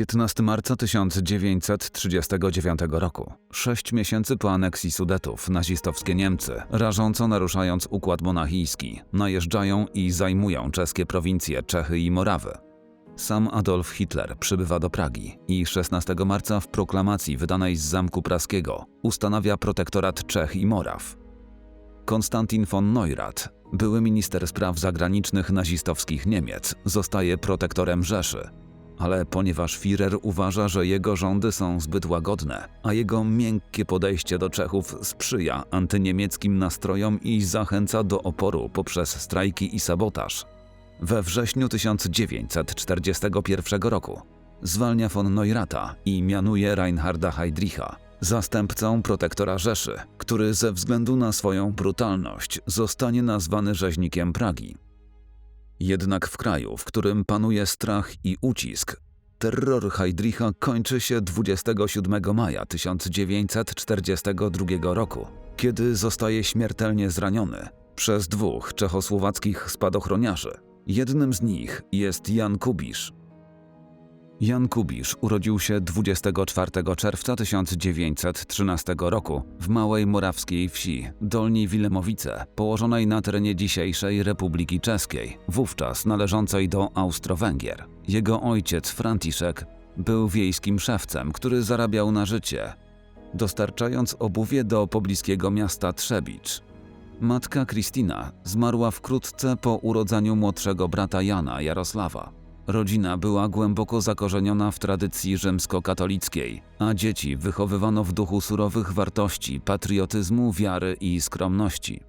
15 marca 1939 roku, sześć miesięcy po aneksji Sudetów, nazistowskie Niemcy, rażąco naruszając układ monachijski, najeżdżają i zajmują czeskie prowincje Czechy i Morawy. Sam Adolf Hitler przybywa do Pragi i 16 marca w proklamacji wydanej z Zamku Praskiego ustanawia protektorat Czech i Moraw. Konstantin von Neurath, były minister spraw zagranicznych nazistowskich Niemiec, zostaje protektorem Rzeszy, ale ponieważ Führer uważa, że jego rządy są zbyt łagodne, a jego miękkie podejście do Czechów sprzyja antyniemieckim nastrojom i zachęca do oporu poprzez strajki i sabotaż, we wrześniu 1941 roku zwalnia von Neurata i mianuje Reinharda Heydricha zastępcą protektora Rzeszy, który ze względu na swoją brutalność zostanie nazwany rzeźnikiem Pragi. Jednak w kraju, w którym panuje strach i ucisk, terror Heydricha kończy się 27 maja 1942 roku, kiedy zostaje śmiertelnie zraniony przez dwóch czechosłowackich spadochroniarzy. Jednym z nich jest Jan Kubisz. Jan Kubisz urodził się 24 czerwca 1913 roku w małej morawskiej wsi Dolni Wilemowice, położonej na terenie dzisiejszej Republiki Czeskiej, wówczas należącej do Austro-Węgier. Jego ojciec Franciszek był wiejskim szewcem, który zarabiał na życie, dostarczając obuwie do pobliskiego miasta Trzebicz. Matka Kristina zmarła wkrótce po urodzeniu młodszego brata Jana Jarosława. Rodzina była głęboko zakorzeniona w tradycji rzymskokatolickiej, a dzieci wychowywano w duchu surowych wartości, patriotyzmu, wiary i skromności.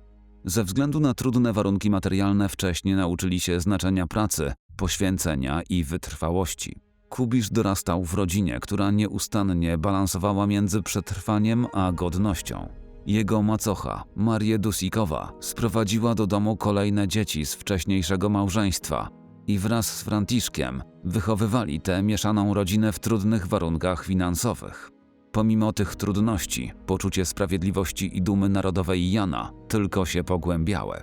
Ze względu na trudne warunki materialne wcześnie nauczyli się znaczenia pracy, poświęcenia i wytrwałości. Kubisz dorastał w rodzinie, która nieustannie balansowała między przetrwaniem a godnością. Jego macocha, Marię Dusikowa, sprowadziła do domu kolejne dzieci z wcześniejszego małżeństwa i wraz z Franciszkiem wychowywali tę mieszaną rodzinę w trudnych warunkach finansowych. Pomimo tych trudności, poczucie sprawiedliwości i dumy narodowej Jana tylko się pogłębiały.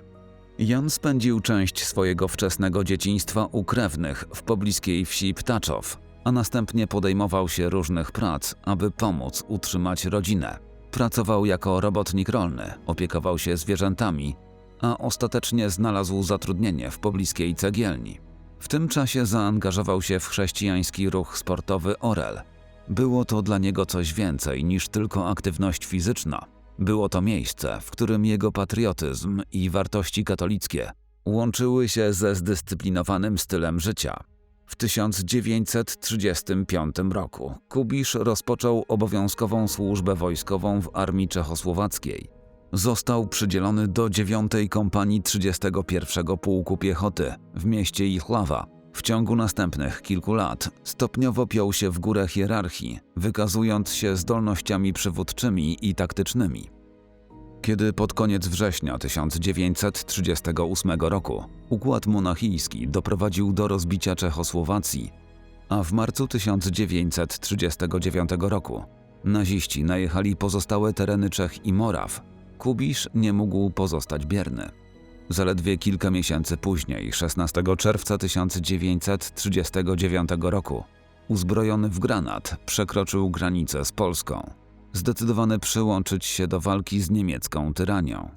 Jan spędził część swojego wczesnego dzieciństwa u krewnych w pobliskiej wsi Ptaczow, a następnie podejmował się różnych prac, aby pomóc utrzymać rodzinę. Pracował jako robotnik rolny, opiekował się zwierzętami, a ostatecznie znalazł zatrudnienie w pobliskiej cegielni. W tym czasie zaangażował się w chrześcijański ruch sportowy Orel. Było to dla niego coś więcej niż tylko aktywność fizyczna. Było to miejsce, w którym jego patriotyzm i wartości katolickie łączyły się ze zdyscyplinowanym stylem życia. W 1935 roku Kubisz rozpoczął obowiązkową służbę wojskową w armii czechosłowackiej. Został przydzielony do 9 Kompanii 31 Pułku Piechoty w mieście Ichlawa. W ciągu następnych kilku lat stopniowo piął się w górę hierarchii, wykazując się zdolnościami przywódczymi i taktycznymi. Kiedy pod koniec września 1938 roku układ monachijski doprowadził do rozbicia Czechosłowacji, a w marcu 1939 roku naziści najechali pozostałe tereny Czech i Moraw, Kubisz nie mógł pozostać bierny. Zaledwie kilka miesięcy później, 16 czerwca 1939 roku, uzbrojony w granat, przekroczył granicę z Polską, zdecydowany przyłączyć się do walki z niemiecką tyranią.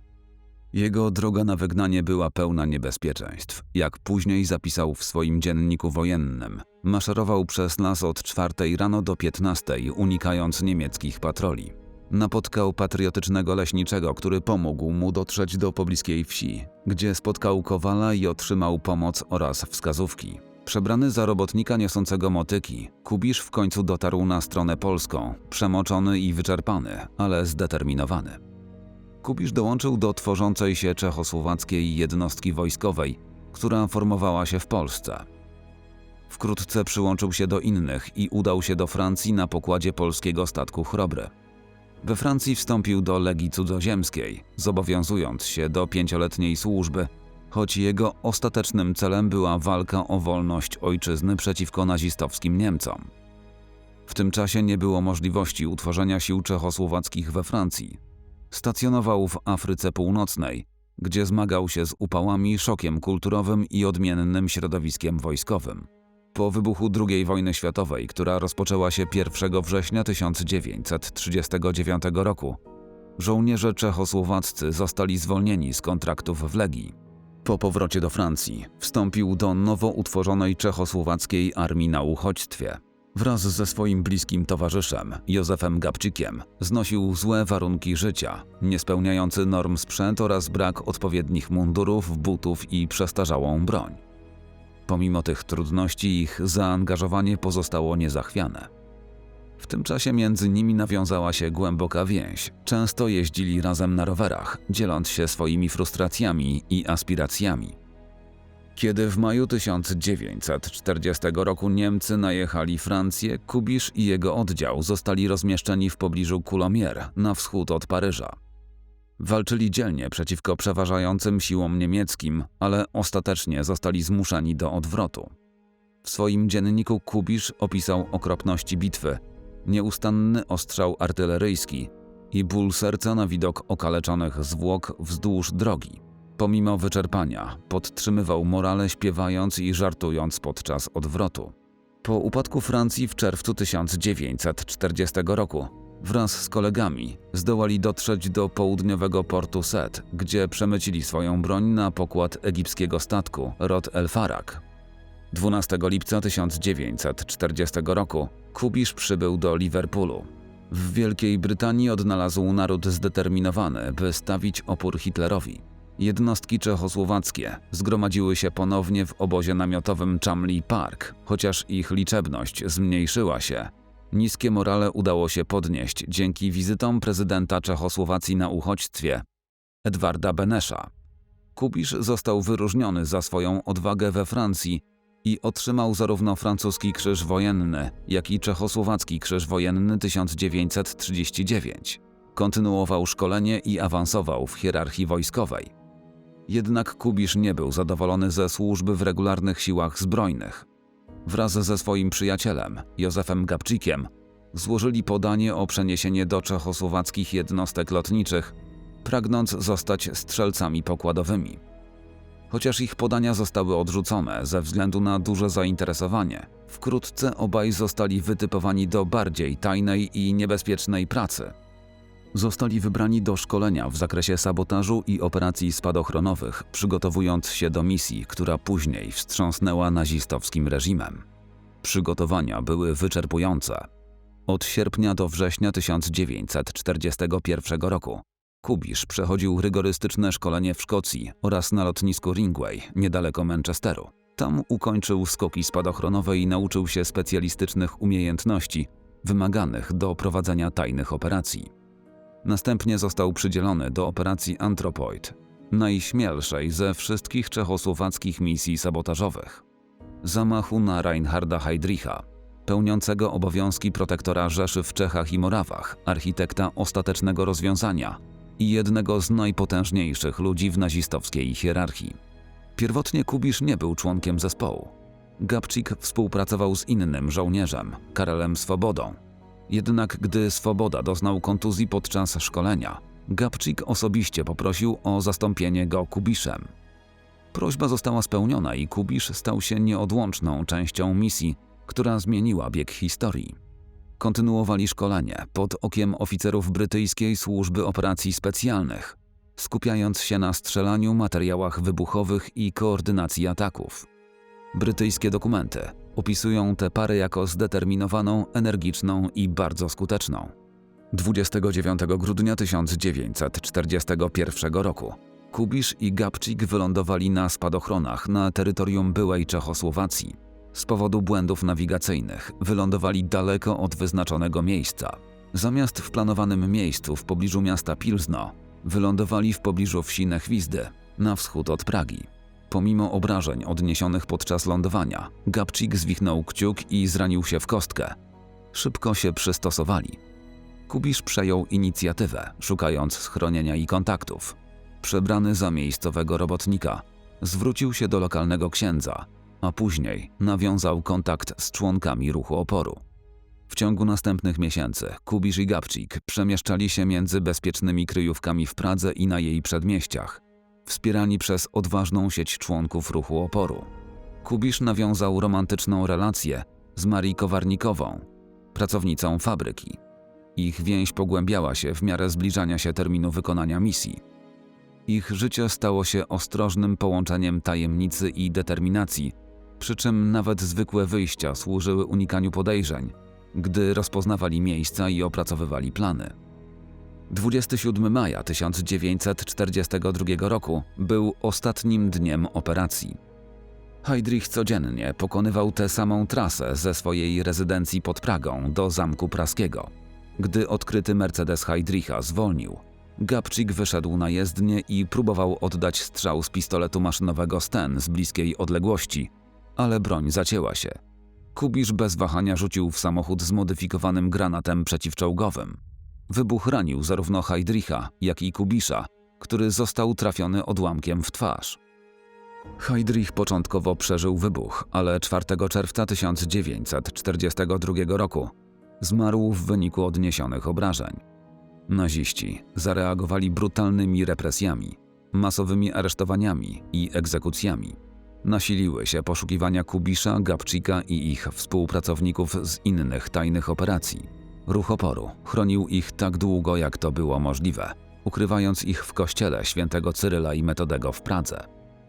Jego droga na wygnanie była pełna niebezpieczeństw. Jak później zapisał w swoim dzienniku wojennym, maszerował przez las od 4 rano do 15, unikając niemieckich patroli napotkał patriotycznego leśniczego, który pomógł mu dotrzeć do pobliskiej wsi, gdzie spotkał kowala i otrzymał pomoc oraz wskazówki. Przebrany za robotnika niosącego motyki, Kubisz w końcu dotarł na stronę polską, przemoczony i wyczerpany, ale zdeterminowany. Kubisz dołączył do tworzącej się czechosłowackiej jednostki wojskowej, która formowała się w Polsce. Wkrótce przyłączył się do innych i udał się do Francji na pokładzie polskiego statku Chrobry. We Francji wstąpił do Legii Cudzoziemskiej, zobowiązując się do pięcioletniej służby, choć jego ostatecznym celem była walka o wolność ojczyzny przeciwko nazistowskim Niemcom. W tym czasie nie było możliwości utworzenia sił czechosłowackich we Francji. Stacjonował w Afryce Północnej, gdzie zmagał się z upałami, szokiem kulturowym i odmiennym środowiskiem wojskowym. Po wybuchu II wojny światowej, która rozpoczęła się 1 września 1939 roku, żołnierze czechosłowaccy zostali zwolnieni z kontraktów w Legii. Po powrocie do Francji wstąpił do nowo utworzonej czechosłowackiej armii na uchodźstwie. Wraz ze swoim bliskim towarzyszem, Józefem Gabczykiem, znosił złe warunki życia, niespełniający norm sprzęt oraz brak odpowiednich mundurów, butów i przestarzałą broń. Pomimo tych trudności ich zaangażowanie pozostało niezachwiane. W tym czasie między nimi nawiązała się głęboka więź. Często jeździli razem na rowerach, dzieląc się swoimi frustracjami i aspiracjami. Kiedy w maju 1940 roku Niemcy najechali Francję, Kubisz i jego oddział zostali rozmieszczeni w pobliżu Coulommiers na wschód od Paryża. Walczyli dzielnie przeciwko przeważającym siłom niemieckim, ale ostatecznie zostali zmuszeni do odwrotu. W swoim dzienniku Kubisz opisał okropności bitwy, nieustanny ostrzał artyleryjski i ból serca na widok okaleczonych zwłok wzdłuż drogi. Pomimo wyczerpania, podtrzymywał morale śpiewając i żartując podczas odwrotu. Po upadku Francji w czerwcu 1940 roku wraz z kolegami zdołali dotrzeć do południowego portu Set, gdzie przemycili swoją broń na pokład egipskiego statku Rod El Farak. 12 lipca 1940 roku Kubisz przybył do Liverpoolu. W Wielkiej Brytanii odnalazł naród zdeterminowany, by stawić opór Hitlerowi. Jednostki czechosłowackie zgromadziły się ponownie w obozie namiotowym Chamley Park, chociaż ich liczebność zmniejszyła się. Niskie morale udało się podnieść dzięki wizytom prezydenta Czechosłowacji na uchodźstwie, Edwarda Benesza. Kubisz został wyróżniony za swoją odwagę we Francji i otrzymał zarówno francuski krzyż wojenny, jak i czechosłowacki krzyż wojenny 1939. Kontynuował szkolenie i awansował w hierarchii wojskowej. Jednak Kubisz nie był zadowolony ze służby w regularnych siłach zbrojnych. Wraz ze swoim przyjacielem, Józefem Gabczykiem, złożyli podanie o przeniesienie do czechosłowackich jednostek lotniczych, pragnąc zostać strzelcami pokładowymi. Chociaż ich podania zostały odrzucone ze względu na duże zainteresowanie, wkrótce obaj zostali wytypowani do bardziej tajnej i niebezpiecznej pracy. Zostali wybrani do szkolenia w zakresie sabotażu i operacji spadochronowych, przygotowując się do misji, która później wstrząsnęła nazistowskim reżimem. Przygotowania były wyczerpujące. Od sierpnia do września 1941 roku Kubisz przechodził rygorystyczne szkolenie w Szkocji oraz na lotnisku Ringway, niedaleko Manchesteru. Tam ukończył skoki spadochronowe i nauczył się specjalistycznych umiejętności wymaganych do prowadzenia tajnych operacji. Następnie został przydzielony do operacji Anthropoid, najśmielszej ze wszystkich czechosłowackich misji sabotażowych. Zamachu na Reinharda Heydricha, pełniącego obowiązki protektora Rzeszy w Czechach i Morawach, architekta ostatecznego rozwiązania i jednego z najpotężniejszych ludzi w nazistowskiej hierarchii. Pierwotnie Kubisz nie był członkiem zespołu. Gabczyk współpracował z innym żołnierzem, Karelem Swobodą. Jednak gdy Swoboda doznał kontuzji podczas szkolenia, Gabczyk osobiście poprosił o zastąpienie go Kubiszem. Prośba została spełniona i Kubisz stał się nieodłączną częścią misji, która zmieniła bieg historii. Kontynuowali szkolenie pod okiem oficerów brytyjskiej służby operacji specjalnych, skupiając się na strzelaniu, materiałach wybuchowych i koordynacji ataków. Brytyjskie dokumenty opisują tę parę jako zdeterminowaną, energiczną i bardzo skuteczną. 29 grudnia 1941 roku Kubisz i Gabczyk wylądowali na spadochronach na terytorium byłej Czechosłowacji. Z powodu błędów nawigacyjnych wylądowali daleko od wyznaczonego miejsca. Zamiast w planowanym miejscu w pobliżu miasta Pilzno, wylądowali w pobliżu wsi Nechwizdy, na wschód od Pragi. Pomimo obrażeń odniesionych podczas lądowania, Gabczyk zwichnął kciuk i zranił się w kostkę. Szybko się przystosowali. Kubisz przejął inicjatywę, szukając schronienia i kontaktów. Przebrany za miejscowego robotnika, zwrócił się do lokalnego księdza, a później nawiązał kontakt z członkami ruchu oporu. W ciągu następnych miesięcy Kubisz i Gabczyk przemieszczali się między bezpiecznymi kryjówkami w Pradze i na jej przedmieściach, wspierani przez odważną sieć członków ruchu oporu. Kubisz nawiązał romantyczną relację z Marii Kowarnikową, pracownicą fabryki. Ich więź pogłębiała się w miarę zbliżania się terminu wykonania misji. Ich życie stało się ostrożnym połączeniem tajemnicy i determinacji, przy czym nawet zwykłe wyjścia służyły unikaniu podejrzeń, gdy rozpoznawali miejsca i opracowywali plany. 27 maja 1942 roku był ostatnim dniem operacji. Heydrich codziennie pokonywał tę samą trasę ze swojej rezydencji pod Pragą do Zamku Praskiego. Gdy odkryty Mercedes Heydricha zwolnił, Gabczyk wyszedł na jezdnię i próbował oddać strzał z pistoletu maszynowego Sten z bliskiej odległości, ale broń zacięła się. Kubisz bez wahania rzucił w samochód zmodyfikowanym granatem przeciwczołgowym. Wybuch ranił zarówno Heydricha, jak i Kubisza, który został trafiony odłamkiem w twarz. Heydrich początkowo przeżył wybuch, ale 4 czerwca 1942 roku zmarł w wyniku odniesionych obrażeń. Naziści zareagowali brutalnymi represjami, masowymi aresztowaniami i egzekucjami. Nasiliły się poszukiwania Kubisza, Gabczyka i ich współpracowników z innych tajnych operacji. Ruch oporu chronił ich tak długo, jak to było możliwe, ukrywając ich w kościele świętego Cyryla i Metodego w Pradze.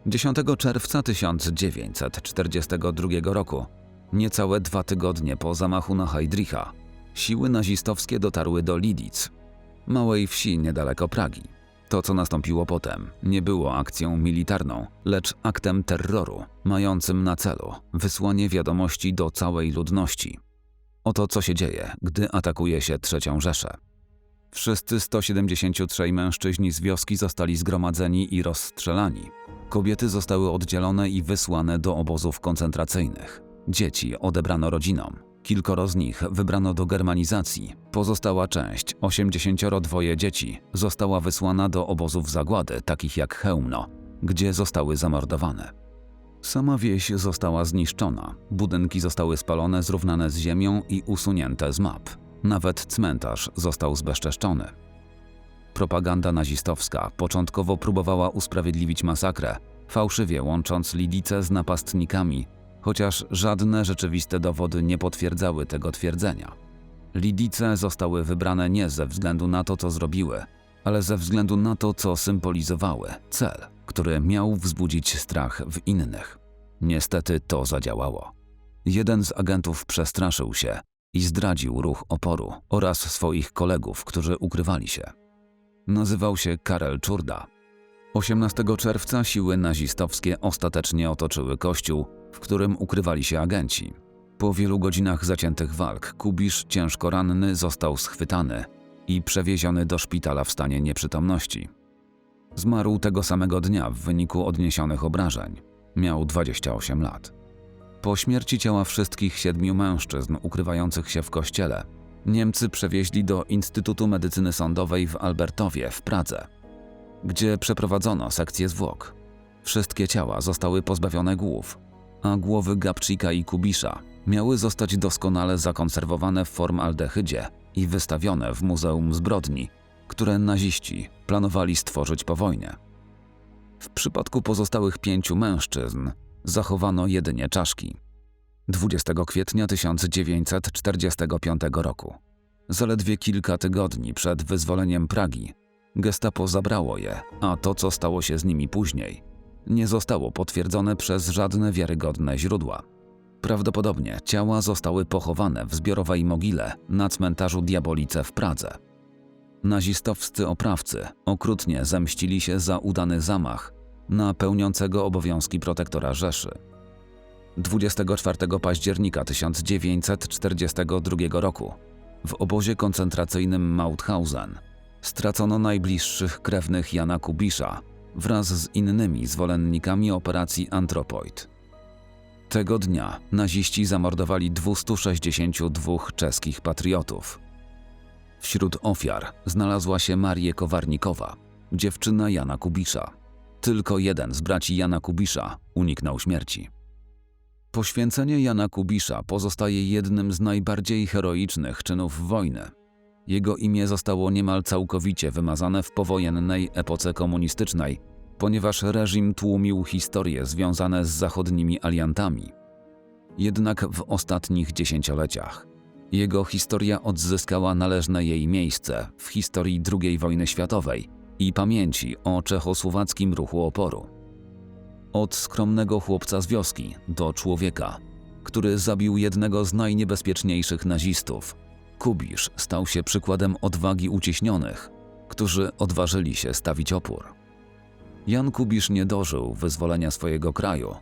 10 czerwca 1942 roku, niecałe dwa tygodnie po zamachu na Heydricha, siły nazistowskie dotarły do Lidic, małej wsi niedaleko Pragi. To, co nastąpiło potem, nie było akcją militarną, lecz aktem terroru, mającym na celu wysłanie wiadomości do całej ludności. Oto co się dzieje, gdy atakuje się trzecią Rzeszę. Wszyscy 173 mężczyźni z wioski zostali zgromadzeni i rozstrzelani. Kobiety zostały oddzielone i wysłane do obozów koncentracyjnych. Dzieci odebrano rodzinom. Kilkoro z nich wybrano do germanizacji. Pozostała część, 82 dzieci, została wysłana do obozów zagłady, takich jak Chełmno, gdzie zostały zamordowane. Sama wieś została zniszczona, budynki zostały spalone, zrównane z ziemią i usunięte z map. Nawet cmentarz został zbezczeszczony. Propaganda nazistowska początkowo próbowała usprawiedliwić masakrę, fałszywie łącząc Lidice z napastnikami, chociaż żadne rzeczywiste dowody nie potwierdzały tego twierdzenia. Lidice zostały wybrane nie ze względu na to, co zrobiły, ale ze względu na to, co symbolizowały cel, który miał wzbudzić strach w innych. Niestety to zadziałało. Jeden z agentów przestraszył się i zdradził ruch oporu oraz swoich kolegów, którzy ukrywali się. Nazywał się Karel Czurda. 18 czerwca siły nazistowskie ostatecznie otoczyły kościół, w którym ukrywali się agenci. Po wielu godzinach zaciętych walk Kubisz ciężko ranny został schwytany i przewieziony do szpitala w stanie nieprzytomności. Zmarł tego samego dnia w wyniku odniesionych obrażeń. Miał 28 lat. Po śmierci ciała wszystkich siedmiu mężczyzn ukrywających się w kościele, Niemcy przewieźli do Instytutu Medycyny Sądowej w Albertowie w Pradze, gdzie przeprowadzono sekcję zwłok. Wszystkie ciała zostały pozbawione głów, a głowy Gabczyka i Kubisza miały zostać doskonale zakonserwowane w formaldehydzie i wystawione w Muzeum Zbrodni, które naziści planowali stworzyć po wojnie. W przypadku pozostałych pięciu mężczyzn zachowano jedynie czaszki. 20 kwietnia 1945 roku, zaledwie kilka tygodni przed wyzwoleniem Pragi, gestapo zabrało je, a to, co stało się z nimi później, nie zostało potwierdzone przez żadne wiarygodne źródła. Prawdopodobnie ciała zostały pochowane w zbiorowej mogile na cmentarzu Diabolice w Pradze. Nazistowscy oprawcy okrutnie zemścili się za udany zamach na pełniącego obowiązki protektora Rzeszy. 24 października 1942 roku w obozie koncentracyjnym Mauthausen stracono najbliższych krewnych Jana Kubisza wraz z innymi zwolennikami operacji Anthropoid. Tego dnia naziści zamordowali 262 czeskich patriotów. Wśród ofiar znalazła się Marię Kowarnikowa, dziewczyna Jana Kubisza. Tylko jeden z braci Jana Kubisza uniknął śmierci. Poświęcenie Jana Kubisza pozostaje jednym z najbardziej heroicznych czynów wojny. Jego imię zostało niemal całkowicie wymazane w powojennej epoce komunistycznej ponieważ reżim tłumił historie związane z zachodnimi aliantami. Jednak w ostatnich dziesięcioleciach jego historia odzyskała należne jej miejsce w historii II wojny światowej i pamięci o czechosłowackim ruchu oporu. Od skromnego chłopca z wioski do człowieka, który zabił jednego z najniebezpieczniejszych nazistów, Kubisz stał się przykładem odwagi uciśnionych, którzy odważyli się stawić opór. Jan Kubisz nie dożył wyzwolenia swojego kraju,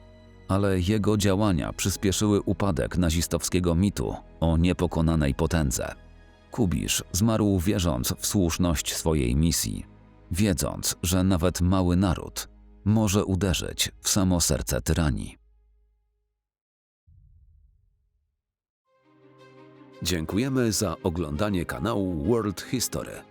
ale jego działania przyspieszyły upadek nazistowskiego mitu o niepokonanej potędze. Kubisz zmarł wierząc w słuszność swojej misji, wiedząc, że nawet mały naród może uderzyć w samo serce tyranii. Dziękujemy za oglądanie kanału World History.